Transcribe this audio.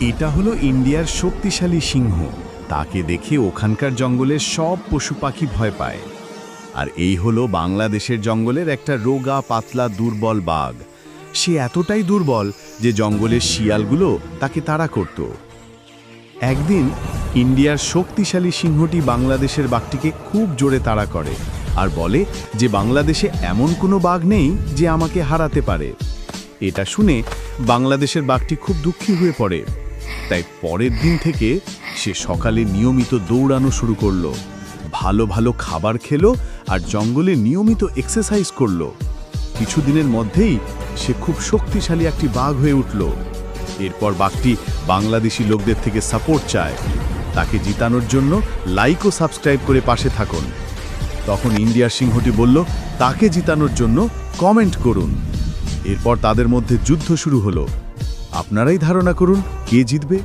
এটা হলো ইন্ডিয়ার শক্তিশালী সিংহ। তাকে দেখে ওখানকার জঙ্গলের সব পশু পাখি ভয় পায়। আর এই হলো বাংলাদেশের জঙ্গলের একটা রোগা, পাতলা, দুর্বল বাঘ। সে এতটাই দুর্বল যে জঙ্গলের শিয়ালগুলো তাকে তাড়া করত। একদিন ইন্ডিয়ার শক্তিশালী সিংহটি বাংলাদেশের বাঘটিকে খুব জোরে তাড়া করে আর বলে যে বাংলাদেশে এমন কোনো বাঘ নেই যে আমাকে হারাতে পারে। এটা শুনে বাংলাদেশের বাঘটি খুব দুঃখী হয়ে পড়ে। তাই পরের দিন থেকে সে সকালে নিয়মিত দৌড়ানো শুরু করল। ভালো ভালো খাবার খেলো আর জঙ্গলে নিয়মিত এক্সারসাইজ করল। কিছুদিনের মধ্যেই সে খুব শক্তিশালী একটি বাঘ হয়ে উঠল। এরপর বাঘটি বাংলাদেশি লোকদের থেকে সাপোর্ট চায়। তাকে জিতানোর জন্য লাইক ও সাবস্ক্রাইব করে পাশে থাকুন। তখন ইন্ডিয়ার সিংহটি বলল, তাকে জিতানোর জন্য কমেন্ট করুন। এরপর তাদের মধ্যে যুদ্ধ শুরু হলো। আপনারাই ধারণা করুন কে জিতবে